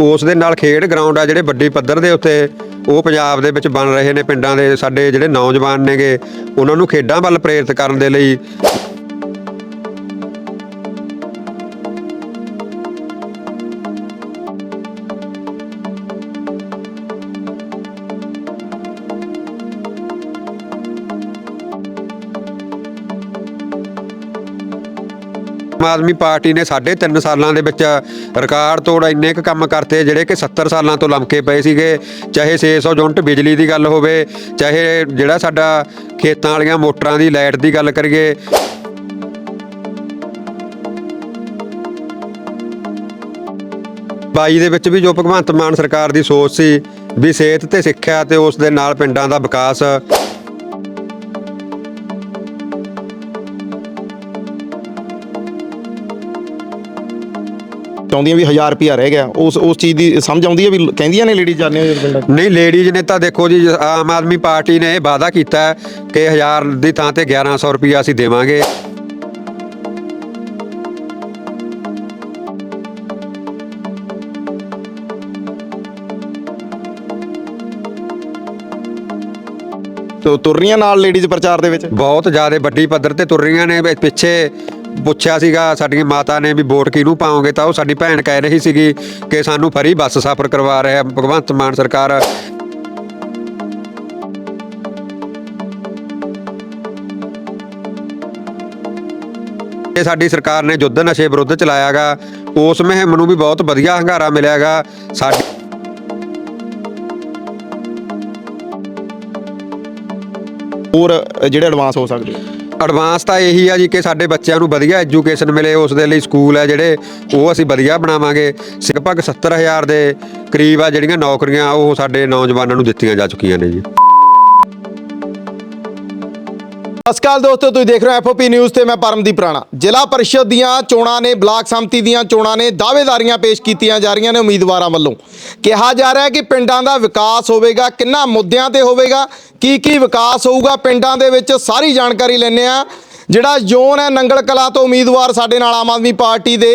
ਉਸ ਦੇ ਨਾਲ ਖੇਡ ਗਰਾਊਂਡ ਆ ਜਿਹੜੇ ਵੱਡੀ ਪੱਧਰ ਦੇ ਉੱਤੇ ਉਹ ਪੰਜਾਬ ਦੇ ਵਿੱਚ ਬਣ ਰਹੇ ਨੇ, ਪਿੰਡਾਂ ਦੇ ਸਾਡੇ ਜਿਹੜੇ ਨੌਜਵਾਨ ਨੇਗੇ, ਉਹਨਾਂ ਨੂੰ ਖੇਡਾਂ ਵੱਲ ਪ੍ਰੇਰਿਤ ਕਰਨ ਦੇ ਲਈ ਆਮ ਆਦਮੀ ਪਾਰਟੀ ਨੇ ਸਾਢੇ ਤਿੰਨ ਸਾਲਾਂ ਦੇ ਵਿੱਚ ਰਿਕਾਰਡ ਤੋੜ ਇੰਨੇ ਕੁ ਕੰਮ ਕਰਤੇ ਜਿਹੜੇ ਕਿ 70 ਸਾਲਾਂ ਤੋਂ ਲੰਮਕੇ ਪਏ ਸੀਗੇ, ਚਾਹੇ 600 ਯੂਨਿਟ ਬਿਜਲੀ ਦੀ ਗੱਲ ਹੋਵੇ, ਚਾਹੇ ਜਿਹੜਾ ਸਾਡਾ ਖੇਤਾਂ ਵਾਲੀਆਂ ਮੋਟਰਾਂ ਦੀ ਲਾਈਟ ਦੀ ਗੱਲ ਕਰੀਏ। ਬਾਈ ਦੇ ਵਿੱਚ ਵੀ ਜੋ ਭਗਵੰਤ ਮਾਨ ਸਰਕਾਰ ਦੀ ਸੋਚ ਸੀ ਵੀ ਸਿਹਤ ਤੇ ਸਿੱਖਿਆ ਤੇ ਉਸ ਦੇ ਨਾਲ ਪਿੰਡਾਂ ਦਾ ਵਿਕਾਸ ਚਾਹੁੰਦੀਆਂ ਵੀ 1000 ਰੁਪਿਆ ਰਹਿ ਗਿਆ। ਉਸ ਉਸ ਚੀਜ਼ ਦੀ ਸਮਝ ਆਉਂਦੀ ਹੈ ਵੀ ਕਹਿੰਦੀਆਂ ਨੇ ਲੇਡੀ ਜਾਂਦੇ ਹੋ ਪਿੰਡਾਂ 'ਚ। ਨਹੀਂ ਲੇਡੀਜ਼ ਨੇ ਤਾਂ ਦੇਖੋ ਜੀ ਆਮ ਆਦਮੀ ਪਾਰਟੀ ਨੇ ਇਹ ਵਾਅਦਾ ਕੀਤਾ ਹੈ ਕਿ 1000 ਦੀ ਥਾਂ ਤੇ 1100 ਰੁਪਇਆ ਅਸੀਂ ਦੇਵਾਂਗੇ। ਤੋ ਤੁਰਨੀਆਂ ਨਾਲ ਲੇਡੀਜ਼ ਪ੍ਰਚਾਰ ਦੇ ਵਿੱਚ? ਬਹੁਤ ਜ਼ਿਆਦਾ ਵੱਡੀ ਪੱਧਰ ਤੇ ਤੁਰ ਰਹੀਆਂ ਨੇ ਵੀ ਪਿੱਛੇ ਪੁੱਛਿਆ ਸੀਗਾ ਸਾਡੀਆਂ ਮਾਤਾ ਨੇ ਵੀ ਵੋਟ ਕਿਹਨੂੰ ਪਾਓਗੇ, ਤਾਂ ਉਹ ਸਾਡੀ ਭੈਣ ਕਹਿ ਰਹੀ ਸੀਗੀ ਕਿ ਸਾਨੂੰ ਫਰੀ ਬੱਸ ਸਫ਼ਰ ਕਰਵਾ ਰਿਹਾ ਭਗਵੰਤ ਮਾਨ ਸਰਕਾਰ। ਇਹ ਸਾਡੀ ਸਰਕਾਰ ਨੇ ਯੁੱਧ ਨਸ਼ੇ ਵਿਰੁੱਧ ਚਲਾਇਆਗਾ, ਉਸ ਮੁਹਿੰਮ ਨੂੰ ਵੀ ਬਹੁਤ ਵਧੀਆ ਹੰਗਾਰਾ ਮਿਲਿਆਗਾ। ਸਾਡੀ ਹੋਰ ਜਿਹੜੇ ਐਡਵਾਂਸ ਹੋ ਸਕਦੇ ਐਡਵਾਂਸ ਤਾਂ ਇਹੀ ਆ ਜੀ ਕਿ ਸਾਡੇ ਬੱਚਿਆਂ ਨੂੰ ਵਧੀਆ ਐਜੂਕੇਸ਼ਨ ਮਿਲੇ, ਉਸ ਦੇ ਲਈ ਸਕੂਲ ਹੈ ਜਿਹੜੇ, ਉਹ ਅਸੀਂ ਵਧੀਆ ਬਣਾਵਾਂਗੇ। ਲਗਭਗ 70000 ਦੇ ਕਰੀਬ ਆ ਜਿਹੜੀਆਂ ਨੌਕਰੀਆਂ, ਉਹ ਸਾਡੇ ਨੌਜਵਾਨਾਂ ਨੂੰ ਦਿੱਤੀਆਂ ਜਾ ਚੁੱਕੀਆਂ ਨੇ ਜੀ। ਅਸਕਾਲ ਦੋਸਤੋ, ਤੁਸੀਂ ਦੇਖ ਰਹੇ ਹੋ ਐਫਓਪੀ ਨਿਊਜ਼ ਤੇ ਮੈਂ ਪਰਮਦੀਪ ਰਾਣਾ। ਜ਼ਿਲ੍ਹਾ ਪਰਿਸ਼ਦ ਦੀਆਂ ਚੋਣਾਂ ਨੇ, ਬਲਾਕ ਸੰਮਤੀ ਦੀਆਂ ਚੋਣਾਂ ਨੇ ਦਾਅਵੇਦਾਰੀਆਂ ਪੇਸ਼ ਕੀਤੀਆਂ ਜਾ ਰਹੀਆਂ ਨੇ ਉਮੀਦਵਾਰਾਂ ਵੱਲੋਂ। ਕਿਹਾ ਜਾ ਰਿਹਾ ਹੈ ਕਿ ਪਿੰਡਾਂ ਦਾ ਵਿਕਾਸ ਹੋਵੇਗਾ, ਕਿੰਨਾ ਮੁੱਦਿਆਂ ਤੇ ਹੋਵੇਗਾ ਕੀ ਕੀ ਵਿਕਾਸ ਹੋਊਗਾ, ਪਿੰਡਾਂ ਦੇ ਵਿੱਚ ਸਾਰੀ ਜਾਣਕਾਰੀ ਲੈਣੇ ਆ ਜਿਹੜਾ ਜ਼ੋਨ ਹੈ ਨੰਗਲ ਕਲਾ ਤੋਂ ਉਮੀਦਵਾਰ ਸਾਡੇ ਨਾਲ ਆਮ ਆਦਮੀ ਪਾਰਟੀ ਦੇ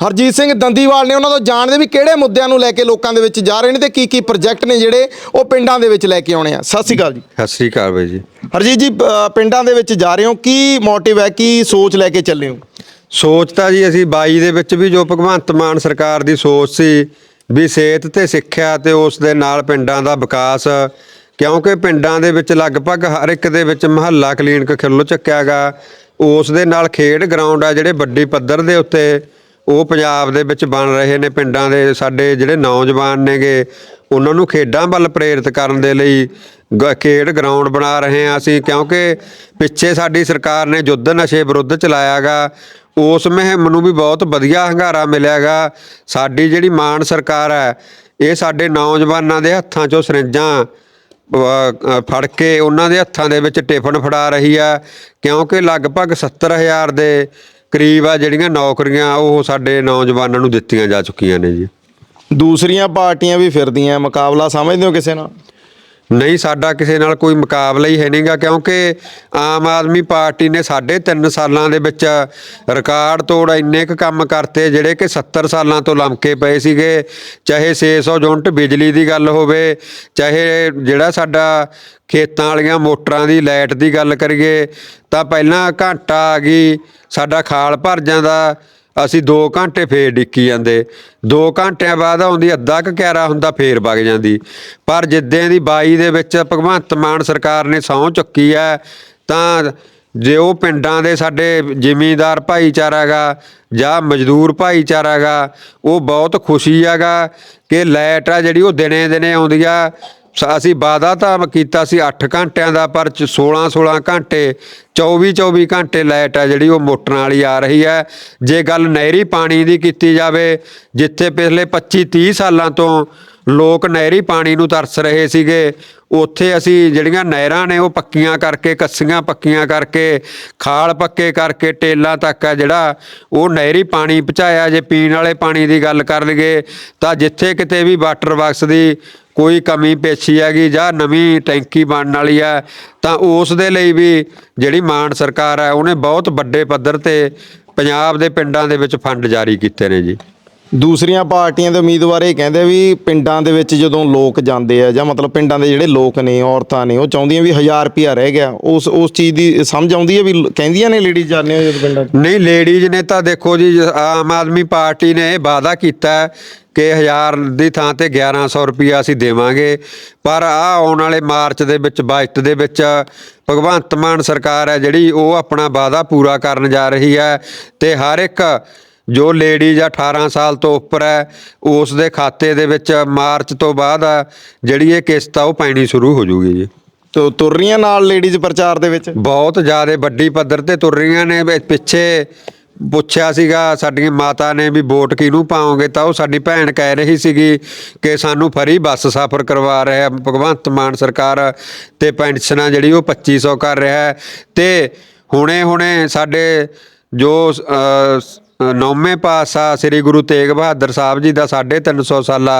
ਹਰਜੀਤ ਸਿੰਘ ਦੰਦੀਵਾਲ ਨੇ ਉਹਨਾਂ ਤੋਂ ਜਾਣਦੇ ਵੀ ਕਿਹੜੇ ਮੁੱਦਿਆਂ ਨੂੰ ਲੈ ਕੇ ਲੋਕਾਂ ਦੇ ਵਿੱਚ ਜਾ ਰਹੇ ਨੇ ਤੇ ਕੀ ਕੀ ਪ੍ਰੋਜੈਕਟ ਨੇ ਜਿਹੜੇ ਉਹ ਪਿੰਡਾਂ ਦੇ ਵਿੱਚ ਲੈ ਕੇ ਆਉਣੇ ਆ। ਸਤਿ ਸ਼੍ਰੀ ਅਕਾਲ ਜੀ। ਸਤਿ ਸ੍ਰੀ ਅਕਾਲ ਬਾਈ ਜੀ। ਹਰਜੀਤ ਜੀ ਅ, ਪਿੰਡਾਂ ਦੇ ਵਿੱਚ ਜਾ ਰਹੇ ਹੋ ਕੀ ਮੋਟਿਵ ਹੈ ਕੀ ਸੋਚ ਲੈ ਕੇ ਚੱਲੇ ਹੋ? ਸੋਚ ਤਾਂ ਜੀ ਅਸੀਂ 22 ਦੇ ਵਿੱਚ ਵੀ ਜੋ ਭਗਵੰਤ ਮਾਨ ਸਰਕਾਰ ਦੀ ਸੋਚ ਸੀ ਵੀ ਸਿਹਤ ਤੇ ਸਿੱਖਿਆ ਤੇ ਉਸ ਦੇ ਨਾਲ ਪਿੰਡਾਂ ਦਾ ਵਿਕਾਸ ਕਿਉਂਕਿ ਪਿੰਡਾਂ ਦੇ ਵਿੱਚ ਲਗਭਗ ਹਰ ਇੱਕ ਦੇ ਵਿੱਚ ਮਹੱਲਾ ਕਲੀਨਿਕ ਖੁੱਲ੍ਹ ਚੁੱਕਿਆਗਾ ਉਸ ਦੇ ਨਾਲ ਖੇਡ ਗਰਾਊਂਡ ਆ ਜਿਹੜੇ ਵੱਡੀ ਪੱਧਰ ਦੇ ਉੱਤੇ ਉਹ ਪੰਜਾਬ ਦੇ ਵਿੱਚ ਬਣ ਰਹੇ ਨੇ, ਪਿੰਡਾਂ ਦੇ ਸਾਡੇ ਜਿਹੜੇ ਨੌਜਵਾਨ ਨੇਗੇ, ਉਹਨਾਂ ਨੂੰ ਖੇਡਾਂ ਵੱਲ ਪ੍ਰੇਰਿਤ ਕਰਨ ਦੇ ਲਈ ਗ- ਖੇਡ ਗਰਾਊਂਡ ਬਣਾ ਰਹੇ ਹਾਂ ਅਸੀਂ, ਕਿਉਂਕਿ ਪਿੱਛੇ ਸਾਡੀ ਸਰਕਾਰ ਨੇ ਯੁੱਧ ਨਸ਼ੇ ਵਿਰੁੱਧ ਚਲਾਇਆਗਾ ਉਸ ਮੁਹਿੰਮ ਨੂੰ ਵੀ ਬਹੁਤ ਵਧੀਆ ਹੰਗਾਰਾ ਮਿਲਿਆਗਾ ਸਾਡੀ ਜਿਹੜੀ ਮਾਨ ਸਰਕਾਰ ਹੈ, ਇਹ ਸਾਡੇ ਨੌਜਵਾਨਾਂ ਦੇ ਹੱਥਾਂ 'ਚੋਂ ਸਰਿੰਜਾਂ ਫੜ ਕੇ ਉਹਨਾਂ ਦੇ ਹੱਥਾਂ ਦੇ ਵਿੱਚ ਟਿਫਨ ਫੜਾ ਰਹੀ ਆ ਕਿਉਂਕਿ ਲਗਭਗ 70000 ਦੇ ਕਰੀਬ ਆ ਜਿਹੜੀਆਂ ਨੌਕਰੀਆਂ ਉਹ ਸਾਡੇ ਨੌਜਵਾਨਾਂ ਨੂੰ ਦਿੱਤੀਆਂ ਜਾ ਚੁੱਕੀਆਂ ਨੇ ਜੀ। ਦੂਸਰੀਆਂ ਪਾਰਟੀਆਂ ਵੀ ਫਿਰਦੀਆਂ, ਮੁਕਾਬਲਾ ਸਮਝਦੇ ਹੋ ਕਿਸੇ ਨਾਲ? ਨਹੀਂ, ਸਾਡਾ ਕਿਸੇ ਨਾਲ ਕੋਈ ਮੁਕਾਬਲਾ ਹੀ ਹੈ ਨਹੀਂਗਾ, ਕਿਉਂਕਿ ਆਮ ਆਦਮੀ ਪਾਰਟੀ ਨੇ ਸਾਢੇ ਤਿੰਨ ਸਾਲਾਂ ਦੇ ਵਿੱਚ ਰਿਕਾਰਡ ਤੋੜ ਇੰਨੇ ਕੁ ਕੰਮ ਕਰਤੇ, ਜਿਹੜੇ ਕਿ 70 ਸਾਲਾਂ ਤੋਂ ਲੰਮਕੇ ਪਏ ਸੀਗੇ। ਚਾਹੇ 600 ਯੂਨਿਟ ਬਿਜਲੀ ਦੀ ਗੱਲ ਹੋਵੇ, ਚਾਹੇ ਜਿਹੜਾ ਸਾਡਾ ਖੇਤਾਂ ਵਾਲੀਆਂ ਮੋਟਰਾਂ ਦੀ ਲਾਈਟ ਦੀ ਗੱਲ ਕਰੀਏ, ਤਾਂ ਪਹਿਲਾਂ ਘੰਟਾ ਆ ਗਈ, ਸਾਡਾ ਖਾਲ ਭਰ ਜਾਂਦਾ। ਅਸੀਂ 2 ਘੰਟੇ ਫੇਰ ਡਿੱਕੀ ਜਾਂਦੇ। 2 ਘੰਟਿਆਂ ਬਾਅਦ ਆਉਂਦੀ, ਅੱਧਾ ਕੁ ਕਿਆਰਾ ਹੁੰਦਾ, ਫੇਰ ਵਗ ਜਾਂਦੀ। ਪਰ ਜਿੱਦਾਂ ਦੀ 22 ਦੇ ਵਿੱਚ ਭਗਵੰਤ ਮਾਨ ਸਰਕਾਰ ਨੇ ਸਹੁੰ ਚੁੱਕੀ ਹੈ, ਤਾਂ ਜੇ ਉਹ ਪਿੰਡਾਂ ਦੇ ਸਾਡੇ ਜ਼ਿਮੀਂਦਾਰ ਭਾਈਚਾਰਾ ਗਾ ਜਾਂ ਮਜ਼ਦੂਰ ਭਾਈਚਾਰਾ ਗਾ, ਉਹ ਬਹੁਤ ਖੁਸ਼ੀ ਹੈਗਾ ਕਿ ਲਾਈਟ ਆ ਜਿਹੜੀ ਉਹ ਦਿਨੇ ਦਿਨੇ ਆਉਂਦੀ ਆ। ਸ- ਅਸੀਂ ਵਾਅਦਾ ਤਾਂ ਕੀਤਾ ਸੀ 8 ਘੰਟਿਆਂ ਦਾ, ਪਰ 16 16 ਘੰਟੇ 24 24 ਘੰਟੇ ਲਾਈਟ ਆ ਜਿਹੜੀ, ਉਹ ਮੋਟਰਾਂ ਵਾਲੀ ਆ ਰਹੀ ਹੈ। ਜੇ ਗੱਲ ਨਹਿਰੀ ਪਾਣੀ ਦੀ ਕੀਤੀ ਜਾਵੇ, ਜਿੱਥੇ ਪਿਛਲੇ 25 30 ਸਾਲਾਂ ਤੋਂ ਲੋਕ ਨਹਿਰੀ ਪਾਣੀ ਨੂੰ ਤਰਸ ਰਹੇ ਸੀਗੇ, ਉੱਥੇ ਅਸੀਂ ਜਿਹੜੀਆਂ ਨਹਿਰਾਂ ਨੇ, ਉਹ ਪੱਕੀਆਂ ਕਰਕੇ, ਕੱਸੀਆਂ ਪੱਕੀਆਂ ਕਰਕੇ, ਖਾਲ ਪੱਕੇ ਕਰਕੇ, ਟੇਲਾਂ ਤੱਕ ਆ ਜਿਹੜਾ, ਉਹ ਨਹਿਰੀ ਪਾਣੀ ਪਹੁੰਚਾਇਆ। ਜੇ ਪੀਣ ਵਾਲੇ ਪਾਣੀ ਦੀ ਗੱਲ ਕਰ ਲਈਏ, ਤਾਂ ਜਿੱਥੇ ਕਿਤੇ ਵੀ ਵਾਟਰ ਬਾਕਸ ਦੀ ਕੋਈ ਕਮੀ ਪੇਸ਼ੀ ਹੈਗੀ ਜਾਂ ਨਵੀਂ ਟੈਂਕੀ ਬਣਨ ਵਾਲੀ ਹੈ ਤਾਂ ਉਸ ਦੇ ਲਈ ਵੀ ਜਿਹੜੀ ਮਾਨ ਸਰਕਾਰ ਹੈ ਉਹਨੇ ਬਹੁਤ ਵੱਡੇ ਪੱਧਰ ਤੇ ਪੰਜਾਬ ਦੇ ਪਿੰਡਾਂ ਦੇ ਵਿੱਚ ਫੰਡ ਜਾਰੀ ਕੀਤੇ ਨੇ ਜੀ। ਦੂਸਰੀਆਂ ਪਾਰਟੀਆਂ ਦੇ ਉਮੀਦਵਾਰ ਇਹ ਕਹਿੰਦੇ ਵੀ ਪਿੰਡਾਂ ਦੇ ਵਿੱਚ ਜਦੋਂ ਲੋਕ ਜਾਂਦੇ ਆ ਜਾਂ ਮਤਲਬ ਪਿੰਡਾਂ ਦੇ ਜਿਹੜੇ ਲੋਕ ਨੇ ਔਰਤਾਂ ਨੇ ਉਹ ਚਾਹੁੰਦੀਆਂ ਵੀ 1000 ਰੁਪਿਆ ਰਹਿ ਗਿਆ। ਉਸ ਉਸ ਚੀਜ਼ ਦੀ ਸਮਝ ਆਉਂਦੀ ਹੈ ਵੀ ਕਹਿੰਦੀਆਂ ਨੇ ਲੇਡੀਜ਼ ਜਾਂਦੇ ਹੋ ਜਦੋਂ ਪਿੰਡਾਂ ਨਹੀਂ ਲੇਡੀਜ਼ ਨੇ ਤਾਂ ਦੇਖੋ ਜੀ ਆਮ ਆਦਮੀ ਪਾਰਟੀ ਨੇ ਇਹ ਵਾਅਦਾ ਕੀਤਾ ਕਿ 1000 ਦੀ ਥਾਂ ਤੇ 1100 ਰੁਪਿਆ ਅਸੀਂ ਦੇਵਾਂਗੇ। ਪਰ ਆ ਆਉਣ ਵਾਲੇ ਮਾਰਚ ਦੇ ਵਿੱਚ ਬਜਟ ਦੇ ਵਿੱਚ ਭਗਵੰਤ ਮਾਨ ਸਰਕਾਰ ਹੈ ਜਿਹੜੀ ਉਹ ਆਪਣਾ ਵਾਅਦਾ ਪੂਰਾ ਕਰਨ ਜਾ ਰਹੀ ਹੈ ਤੇ ਹਰ ਇੱਕ ਜੋ ਲੇਡੀਜ਼ 18 ਸਾਲ ਤੋਂ ਉੱਪਰ ਹੈ ਉਸ ਦੇ ਖਾਤੇ ਦੇ ਵਿੱਚ ਮਾਰਚ ਤੋਂ ਬਾਅਦ ਜਿਹੜੀ ਇਹ ਕਿਸ਼ਤ ਆ ਉਹ ਪੈਣੀ ਸ਼ੁਰੂ ਹੋ ਜੂਗੀ ਜੀ। ਤੋ ਤੁਰ ਰਹੀਆਂ ਨਾਲ ਲੇਡੀਜ਼ ਪ੍ਰਚਾਰ ਦੇ ਵਿੱਚ? ਬਹੁਤ ਜ਼ਿਆਦਾ ਵੱਡੀ ਪੱਧਰ ਤੇ ਤੁਰ ਰਹੀਆਂ ਨੇ ਪਿੱਛੇ ਪੁੱਛਿਆ ਸੀਗਾ ਸਾਡੀਆਂ ਮਾਤਾ ਨੇ ਵੀ ਵੋਟ ਕਿਹਨੂੰ ਪਾਓਗੇ, ਤਾਂ ਉਹ ਸਾਡੀ ਭੈਣ ਕਹਿ ਰਹੀ ਸੀਗੀ ਕਿ ਸਾਨੂੰ ਫਰੀ ਬੱਸ ਸਫ਼ਰ ਕਰਵਾ ਰਿਹਾ ਭਗਵੰਤ ਮਾਨ ਸਰਕਾਰ ਤੇ ਪੈਨਸ਼ਨਾਂ ਜਿਹੜੀ ਉਹ 2500 ਕਰ ਰਿਹਾ ਹੈ। ਤੇ ਹੁਣੇ ਹੁਣੇ ਸਾਡੇ ਜੋ ਨੌਵੇਂ ਪਾਤਸ਼ਾਹ ਸ੍ਰੀ ਗੁਰੂ ਤੇਗ ਬਹਾਦਰ ਸਾਹਿਬ ਜੀ ਦਾ 350 ਸਾਲਾ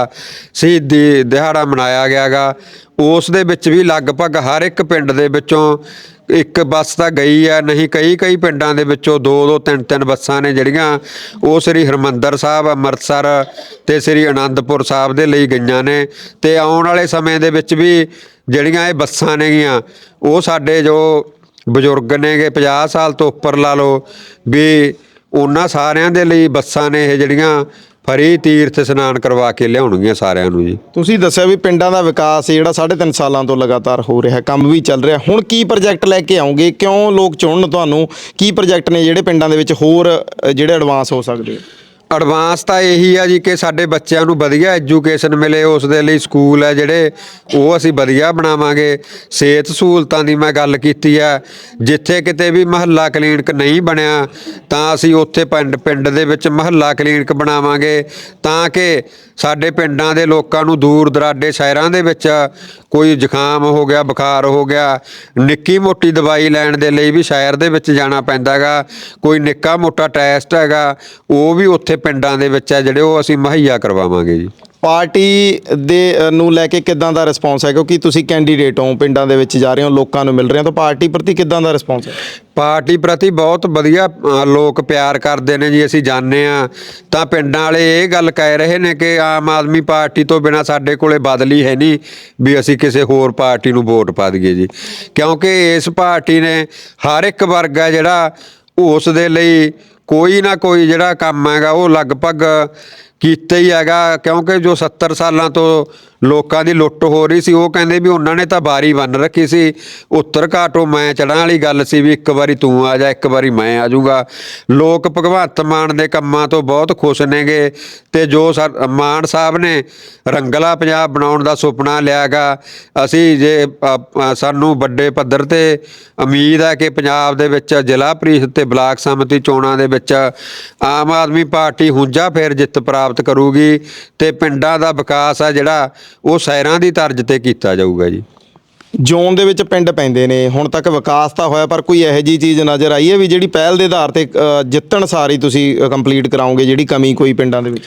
ਸ਼ਹੀਦੀ ਦਿਹਾੜਾ ਮਨਾਇਆ ਗਿਆਗਾ, ਉਸ ਦੇ ਵਿੱਚ ਵੀ ਲਗਭਗ ਹਰ ਇੱਕ ਪਿੰਡ ਦੇ ਵਿੱਚੋਂ ਇੱਕ ਬੱਸ ਤਾਂ ਗਈ ਹੈ ਨਹੀਂ, ਕਈ ਕਈ ਪਿੰਡਾਂ ਦੇ ਵਿੱਚੋਂ ਦੋ ਦੋ, ਤਿੰਨ ਤਿੰਨ ਬੱਸਾਂ ਨੇ ਜਿਹੜੀਆਂ, ਉਹ ਸ੍ਰੀ ਹਰਮੰਦਰ ਸਾਹਿਬ, ਅੰਮ੍ਰਿਤਸਰ ਤੇ ਸ੍ਰੀ ਅਨੰਦਪੁਰ ਸਾਹਿਬ ਦੇ ਲਈ ਗਈਆਂ ਨੇ ਤੇ ਆਉਣ ਵਾਲੇ ਸਮੇਂ ਦੇ ਵਿੱਚ ਵੀ ਜਿਹੜੀਆਂ ਇਹ ਬੱਸਾਂ ਨੇਗੀਆਂ, ਉਹ ਸਾਡੇ ਜੋ ਬਜ਼ੁਰਗ ਨੇਗੇ 50 ਸਾਲ ਤੋਂ ਉੱਪਰ ਲਾ ਲਓ, ਵੀ ਉਹਨਾਂ ਸਾਰਿਆਂ ਦੇ ਲਈ ਬੱਸਾਂ ਨੇ ਇਹ ਜਿਹੜੀਆਂ ਫਰੀ ਤੀਰਥ ਇਸ਼ਨਾਨ ਕਰਵਾ ਕੇ ਲਿਆਉਣਗੀਆਂ ਸਾਰਿਆਂ ਨੂੰ ਜੀ। ਤੁਸੀਂ ਦੱਸਿਆ ਵੀ ਪਿੰਡਾਂ ਦਾ ਵਿਕਾਸ ਹੈ ਜਿਹੜਾ 3.5 ਸਾਲਾਂ ਤੋਂ ਲਗਾਤਾਰ ਹੋ ਰਿਹਾ ਕੰਮ ਵੀ ਚੱਲ ਰਿਹਾ। ਹੁਣ ਕੀ ਪ੍ਰੋਜੈਕਟ ਲੈ ਕੇ ਆਉਂਗੇ? ਕਿਉਂ ਲੋਕ ਚੁਣਨ ਤੁਹਾਨੂੰ? ਕੀ ਪ੍ਰੋਜੈਕਟ ਨੇ ਜਿਹੜੇ ਪਿੰਡਾਂ ਦੇ ਵਿੱਚ ਹੋਰ ਅ, ਜਿਹੜੇ ਐਡਵਾਂਸ ਹੋ ਸਕਦੇ? ਆ ਐਡਵਾਂਸ ਤਾਂ ਇਹੀ ਆ ਜੀ ਕਿ ਸਾਡੇ ਬੱਚਿਆਂ ਨੂੰ ਵਧੀਆ ਐਜੂਕੇਸ਼ਨ ਮਿਲੇ ਉਸ ਦੇ ਲਈ ਸਕੂਲ ਹੈ ਜਿਹੜੇ, ਉਹ ਅਸੀਂ ਵਧੀਆ ਬਣਾਵਾਂਗੇ। ਸਿਹਤ ਸਹੂਲਤਾਂ ਦੀ ਮੈਂ ਗੱਲ ਕੀਤੀ ਆ, ਜਿੱਥੇ ਕਿਤੇ ਵੀ ਮਹੱਲਾ ਕਲੀਨਿਕ ਨਹੀਂ ਬਣਿਆ, ਤਾਂ ਅਸੀਂ ਉੱਥੇ ਪਿੰਡ ਪਿੰਡ ਦੇ ਵਿੱਚ ਮਹੱਲਾ ਕਲੀਨਿਕ ਬਣਾਵਾਂਗੇ। ਤਾਂ ਕਿ ਸਾਡੇ ਪਿੰਡਾਂ ਦੇ ਲੋਕਾਂ ਨੂੰ ਦੂਰ ਦਰਾਡੇ ਸ਼ਹਿਰਾਂ ਦੇ ਵਿੱਚ ਕੋਈ ਜ਼ੁਕਾਮ ਹੋ ਗਿਆ, ਬੁਖਾਰ ਹੋ ਗਿਆ, ਨਿੱਕੀ ਮੋਟੀ ਦਵਾਈ ਲੈਣ ਦੇ ਲਈ ਵੀ ਸ਼ਹਿਰ ਦੇ ਵਿੱਚ ਜਾਣਾ ਪੈਂਦਾਗਾ ਕੋਈ ਨਿੱਕਾ ਮੋਟਾ ਟੈਸਟ ਹੈਗਾ, ਉਹ ਵੀ ਉੱਥੇ ਪਿੰਡਾਂ ਦੇ ਵਿੱਚ ਹੈ, ਜਿਹੜੇ ਉਹ ਅਸੀਂ ਮੁਹੱਈਆ ਕਰਵਾਵਾਂਗੇ ਜੀ। ਪਾਰਟੀ ਦੇ ਨੂੰ ਲੈ ਕੇ ਕਿੱਦਾਂ ਦਾ ਰਿਸਪੌਂਸ ਹੈ? ਕਿਉਂਕਿ ਤੁਸੀਂ ਕੈਂਡੀਡੇਟ ਹੋ ਪਿੰਡਾਂ ਦੇ ਵਿੱਚ ਜਾ ਰਹੇ ਹੋ ਲੋਕਾਂ ਨੂੰ ਮਿਲ ਰਹੇ ਹੋ ਤਾਂ ਪਾਰਟੀ ਪ੍ਰਤੀ ਕਿੱਦਾਂ ਦਾ ਰਿਸਪੌਂਸ ਹੈ? ਪਾਰਟੀ ਪ੍ਰਤੀ ਬਹੁਤ ਵਧੀਆ ਅ, ਲੋਕ ਪਿਆਰ ਕਰਦੇ ਨੇ ਜੀ ਅਸੀਂ ਜਾਣਦੇ ਆ ਤਾਂ ਪਿੰਡਾਂ ਵਾਲੇ ਇਹ ਗੱਲ ਕਹਿ ਰਹੇ ਨੇ ਕਿ ਆਮ ਆਦਮੀ ਪਾਰਟੀ ਤੋਂ ਬਿਨਾ ਸਾਡੇ ਕੋਲੇ ਬਦਲੀ ਹੈ ਨਹੀਂ ਵੀ ਅਸੀਂ ਕਿਸੇ ਹੋਰ ਪਾਰਟੀ ਨੂੰ ਵੋਟ ਪਾ ਦਈਏ ਜੀ। ਕਿਉਂਕਿ ਇਸ ਪਾਰਟੀ ਨੇ ਹਰ ਇੱਕ ਵਰਗ ਹੈ ਜਿਹੜਾ ਉਸ ਦੇ ਲਈ ਕੋਈ ਨਾ ਕੋਈ ਜਿਹੜਾ ਕੰਮ ਹੈਗਾ ਉਹ ਲਗਭਗ ਕੀਤਾ ਹੀ ਹੈਗਾ ਕਿਉਂਕਿ ਜੋ 70 ਸਾਲਾਂ ਤੋਂ ਲੋਕਾਂ ਦੀ ਲੁੱਟ ਹੋ ਰਹੀ ਸੀ। ਉਹ ਕਹਿੰਦੇ ਵੀ ਉਹਨਾਂ ਨੇ ਤਾਂ ਬਾਰੀ ਬੰਨ ਰੱਖੀ ਸੀ। ਉੱਤਰ ਘਾਟੋਂ ਮੈਂ ਚੜਾਂ ਵਾਲੀ ਗੱਲ ਸੀ ਵੀ ਇੱਕ ਵਾਰੀ ਤੂੰ ਆ ਜਾ, ਇੱਕ ਵਾਰੀ ਮੈਂ ਆ ਜਾਊਗਾ। ਲੋਕ ਭਗਵੰਤ ਮਾਨ ਦੇ ਕੰਮਾਂ ਤੋਂ ਬਹੁਤ ਖੁਸ਼ ਨੇਗੇ ਤੇ ਜੋ ਸਾ- ਮਾਨ ਸਾਹਿਬ ਨੇ ਰੰਗਲਾ ਪੰਜਾਬ ਬਣਾਉਣ ਦਾ ਸੁਪਨਾ ਲਿਆਗਾ, ਅਸੀਂ ਜੇ ਸਾਨੂੰ ਵੱਡੇ ਪੱਧਰ ਤੇ ਉਮੀਦ ਹੈ ਕਿ ਪੰਜਾਬ ਦੇ ਵਿੱਚ ਜ਼ਿਲ੍ਹਾ ਪ੍ਰੀਸ਼ਦ ਤੇ ਬਲਾਕ ਸਮਿਤੀ ਚੋਣਾਂ ਦੇ ਵਿੱਚ ਆਮ ਆਦਮੀ ਪਾਰਟੀ ਹੁੰਜਾ ਫੇਰ ਜਿੱਤ ਪ੍ਰਾਪਤ ਕਰੂਗੀ ਤੇ ਪਿੰਡਾਂ ਦਾ ਵਿਕਾਸ ਆ ਜਿਹੜਾ ਉਹ ਸ਼ਹਿਰਾਂ ਦੀ ਤਰਜ਼ ਤੇ ਕੀਤਾ ਜਾਊਗਾ ਜੀ। ਜ਼ੋਨ ਦੇ ਵਿੱਚ ਪਿੰਡ ਪੈਂਦੇ ਨੇ ਹੁਣ ਤੱਕ ਵਿਕਾਸ ਤਾਂ ਹੋਇਆ ਪਰ ਕੋਈ ਇਹੋ ਜੀ ਚੀਜ਼ ਨਜ਼ਰ ਆਈ ਹੈ ਵੀ ਜਿਹੜੀ ਪਹਿਲ ਦੇ ਆਧਾਰ ਤੇ ਅ, ਜਿੱਤਣ ਸਾਰੀ ਤੁਸੀਂ ਕੰਪਲੀਟ ਕਰਾਓਗੇ ਜਿਹੜੀ ਕਮੀ ਕੋਈ ਪਿੰਡਾਂ ਦੇ ਵਿੱਚ?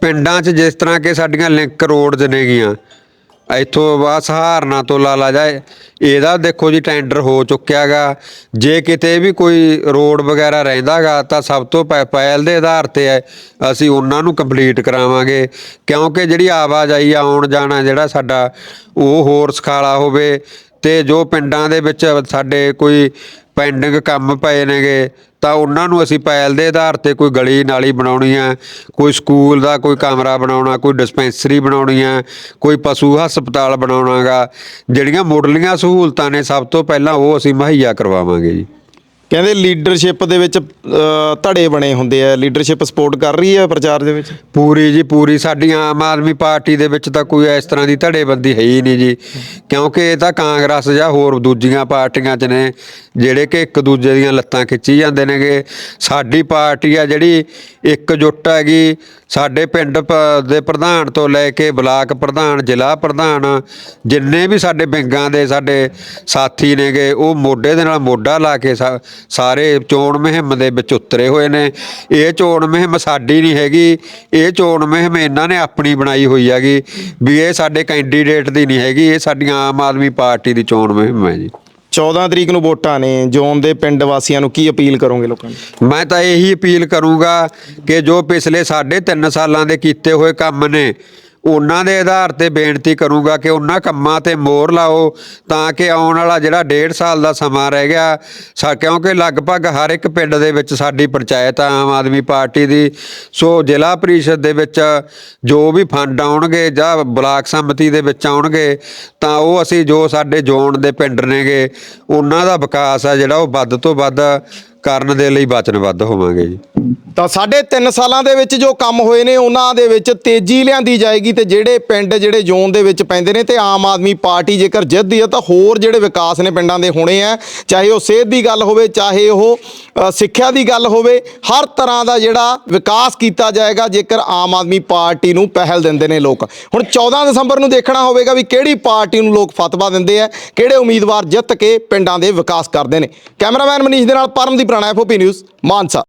ਪਿੰਡਾਂ 'ਚ ਜਿਸ ਤਰ੍ਹਾਂ ਕਿ ਸਾਡੀਆਂ ਲਿੰਕ ਰੋਡਸ ਨੇਗੀਆਂ ਇੱਥੋਂ ਵਾ ਸਹਾਰਨਾ ਤੋਂ ਲਾ ਲਾ ਜਾਏ। ਇਹਦਾ ਦੇਖੋ ਜੀ ਟੈਂਡਰ ਹੋ ਚੁੱਕਿਆਗਾ। ਜੇ ਕਿਤੇ ਵੀ ਕੋਈ ਰੋਡ ਵਗੈਰਾ ਰਹਿੰਦਾਗਾ, ਤਾਂ ਸਭ ਤੋਂ ਪਹਿ- ਪਹਿਲ ਦੇ ਆਧਾਰ ਤੇ ਹੈ ਅਸੀਂ ਉਹਨਾਂ ਨੂੰ ਕੰਪਲੀਟ ਕਰਾਵਾਂਗੇ। ਕਿਉਂਕਿ ਜਿਹੜੀ ਆਵਾਜਾਈ ਆਉਣ ਜਾਣਾ ਜਿਹੜਾ ਸਾਡਾ, ਉਹ ਹੋਰ ਸਖਾਲਾ ਹੋਵੇ ਤੇ ਜੋ ਪਿੰਡਾਂ ਦੇ ਵਿੱਚ ਸਾਡੇ ਕੋਈ ਪੈਂਡਿੰਗ ਕੰਮ ਪਏ ਨੇਗੇ, ਤਾਂ ਉਹਨਾਂ ਨੂੰ ਅਸੀਂ ਪਹਿਲ ਦੇ ਆਧਾਰ ਤੇ ਕੋਈ ਗਲੀ ਨਾਲੀ ਬਣਾਉਣੀ ਆ, ਕੋਈ ਸਕੂਲ ਦਾ ਕੋਈ ਕਮਰਾ ਬਣਾਉਣਾ, ਕੋਈ ਡਿਸਪੈਂਸਰੀ ਬਣਾਉਣੀ ਆ, ਕੋਈ ਪਸ਼ੂ ਹਸਪਤਾਲ ਬਣਾਉਣਾਗਾ ਜਿਹੜੀਆਂ ਮੁੱਢਲੀਆਂ ਸਹੂਲਤਾਂ ਨੇ ਸਭ ਤੋਂ ਪਹਿਲਾਂ ਉਹ ਅਸੀਂ ਮੁਹੱਈਆ ਕਰਵਾਵਾਂਗੇ ਜੀ। ਕਹਿੰਦੇ ਲੀਡਰਸ਼ਿਪ ਦੇ ਵਿੱਚ ਅ, ਧੜੇ ਬਣੇ ਹੁੰਦੇ ਆ। ਲੀਡਰਸ਼ਿਪ ਸਪੋਰਟ ਕਰ ਰਹੀ ਹੈ ਪ੍ਰਚਾਰ ਦੇ ਵਿੱਚ? ਪੂਰੀ ਜੀ ਪੂਰੀ। ਸਾਡੀ ਆਮ ਆਦਮੀ ਪਾਰਟੀ ਦੇ ਵਿੱਚ ਤਾਂ ਕੋਈ ਇਸ ਤਰ੍ਹਾਂ ਦੀ ਧੜੇਬੰਦੀ ਹੈ ਹੀ ਨਹੀਂ ਜੀ। ਕਿਉਂਕਿ ਇਹ ਤਾਂ ਕਾਂਗਰਸ ਜਾਂ ਹੋਰ ਦੂਜੀਆਂ ਪਾਰਟੀਆਂ 'ਚ ਨੇ ਜਿਹੜੇ ਕਿ ਇੱਕ ਦੂਜੇ ਦੀਆਂ ਲੱਤਾਂ ਖਿੱਚੀ ਜਾਂਦੇ ਨੇਗੇ। ਸਾਡੀ ਪਾਰਟੀ ਆ ਜਿਹੜੀ ਇਕਜੁੱਟ ਹੈਗੀ। ਸਾਡੇ ਪਿੰਡ ਪ- ਦੇ ਪ੍ਰਧਾਨ ਤੋਂ ਲੈ ਕੇ ਬਲਾਕ ਪ੍ਰਧਾਨ ਜ਼ਿਲ੍ਹਾ ਪ੍ਰਧਾਨ ਜਿੰਨੇ ਵੀ ਸਾਡੇ ਬਿੰਗਾਂ ਦੇ ਸਾਡੇ ਸਾਥੀ ਨੇਗੇ ਉਹ ਮੋਢੇ ਦੇ ਨਾਲ ਮੋਢਾ ਲਾ ਕੇ ਸਾ- ਸਾਰੇ ਚੋਣ ਮੁਹਿੰਮ ਦੇ ਵਿੱਚ ਉਤਰੇ ਹੋਏ ਨੇ। ਇਹ ਚੋਣ ਮੁਹਿੰਮ ਸਾਡੀ ਨਹੀਂ ਹੈਗੀ। ਇਹ ਚੋਣ ਮੁਹਿੰਮ ਇਹਨਾਂ ਨੇ ਆਪਣੀ ਬਣਾਈ ਹੋਈ ਹੈਗੀ ਵੀ ਇਹ ਸਾਡੇ ਕੈਂਡੀਡੇਟ ਦੀ ਨਹੀਂ ਹੈਗੀ। ਇਹ ਸਾਡੀਆਂ ਆਮ ਆਦਮੀ ਪਾਰਟੀ ਦੀ ਚੋਣ ਮੁਹਿੰਮ ਹੈ ਜੀ। 14 ਤਰੀਕ ਨੂੰ ਵੋਟਾਂ ਨੇ। ਜ਼ੋਨ ਦੇ ਪਿੰਡ ਵਾਸੀਆਂ ਨੂੰ ਕੀ ਅਪੀਲ ਕਰੋਗੇ ਲੋਕਾਂ ਨੂੰ ਮੈਂ ਤਾਂ ਇਹੀ ਅਪੀਲ ਕਰੂੰਗਾ ਕਿ ਜੋ ਪਿਛਲੇ ਸਾਢੇ ਤਿੰਨ ਸਾਲਾਂ ਦੇ ਕੀਤੇ ਹੋਏ ਕੰਮ ਨੇ ਉਹਨਾਂ ਦੇ ਆਧਾਰ ਤੇ ਬੇਨਤੀ ਕਰੂੰਗਾ ਕਿ ਉਹਨਾਂ ਕੰਮਾਂ ਤੇ ਮੋਹਰ ਲਾਓ ਤਾਂ ਕਿ ਆਉਣ ਵਾਲਾ ਜਿਹੜਾ ਡੇਢ ਸਾਲ ਦਾ ਸਮਾਂ ਰਹਿ ਗਿਆ, ਸਾ ਕਿਉਂਕਿ ਲਗਭਗ ਹਰ ਇੱਕ ਪਿੰਡ ਦੇ ਵਿੱਚ ਸਾਡੀ ਪੰਚਾਇਤ ਆਮ ਆਦਮੀ ਪਾਰਟੀ ਦੀ। ਸੋ ਜ਼ਿਲ੍ਹਾ ਪ੍ਰੀਸ਼ਦ ਦੇ ਵਿੱਚ ਜੋ ਵੀ ਫੰਡ ਆਉਣਗੇ ਜਾਂ ਬਲਾਕ ਸੰਮਤੀ ਦੇ ਵਿੱਚ ਆਉਣਗੇ, ਤਾਂ ਉਹ ਅਸੀਂ ਜੋ ਸਾਡੇ ਜ਼ੋਨ ਦੇ ਪਿੰਡ ਨੇਗੇ, ਉਹਨਾਂ ਦਾ ਵਿਕਾਸ ਆ ਜਿਹੜਾ ਉਹ ਵੱਧ ਤੋਂ ਵੱਧ ਕਰਨ ਦੇ ਲਈ ਵਚਨਬੱਧ ਹੋਵਾਂਗੇ ਜੀ। ਤਾਂ ਸਾਢੇ 3 ਸਾਲਾਂ ਦੇ ਵਿੱਚ ਜੋ ਕੰਮ ਹੋਏ ਨੇ, ਉਹਨਾਂ ਦੇ ਵਿੱਚ ਤੇਜ਼ੀ ਲਿਆਂਦੀ ਜਾਏਗੀ ਤੇ ਜਿਹੜੇ ਪਿੰਡ, ਜਿਹੜੇ ਜ਼ੋਨ ਦੇ ਵਿੱਚ ਪੈਂਦੇ ਨੇ ਤੇ ਆਮ ਆਦਮੀ ਪਾਰਟੀ ਜੇਕਰ ਜਿੱਤਦੀ ਹੈ ਤਾਂ ਹੋਰ ਜਿਹੜੇ ਵਿਕਾਸ ਨੇ ਪਿੰਡਾਂ ਦੇ ਹੋਣੇ ਆ, ਚਾਹੇ ਉਹ ਸਿਹਤ ਦੀ ਗੱਲ ਹੋਵੇ, ਚਾਹੇ ਉਹ ਸਿੱਖਿਆ ਦੀ ਗੱਲ ਹੋਵੇ, ਹਰ ਤਰ੍ਹਾਂ ਦਾ ਜਿਹੜਾ ਵਿਕਾਸ ਕੀਤਾ ਜਾਏਗਾ, ਜੇਕਰ ਆਮ ਆਦਮੀ ਪਾਰਟੀ ਨੂੰ ਪਹਿਲ ਦਿੰਦੇ ਨੇ ਲੋਕ। ਹੁਣ 14 ਦਸੰਬਰ ਨੂੰ ਦੇਖਣਾ ਹੋਵੇਗਾ ਵੀ ਕਿਹੜੀ ਪਾਰਟੀ ਨੂੰ ਲੋਕ ਫਤਵਾ ਦਿੰਦੇ ਆ, ਕਿਹੜੇ ਉਮੀਦਵਾਰ ਜਿੱਤ ਕੇ ਪਿੰਡਾਂ ਦੇ ਵਿਕਾਸ ਕਰਦੇ ਨੇ। ਕੈਮਰਾਮੈਨ ਮਨੀਸ਼ ਦੇ ਨਾਲ ਪਰਮਦੀਪ ਰਾਣਾ ਐਫਓਪੀ ਨਿਊਜ਼, ਮਾਨਸਾ।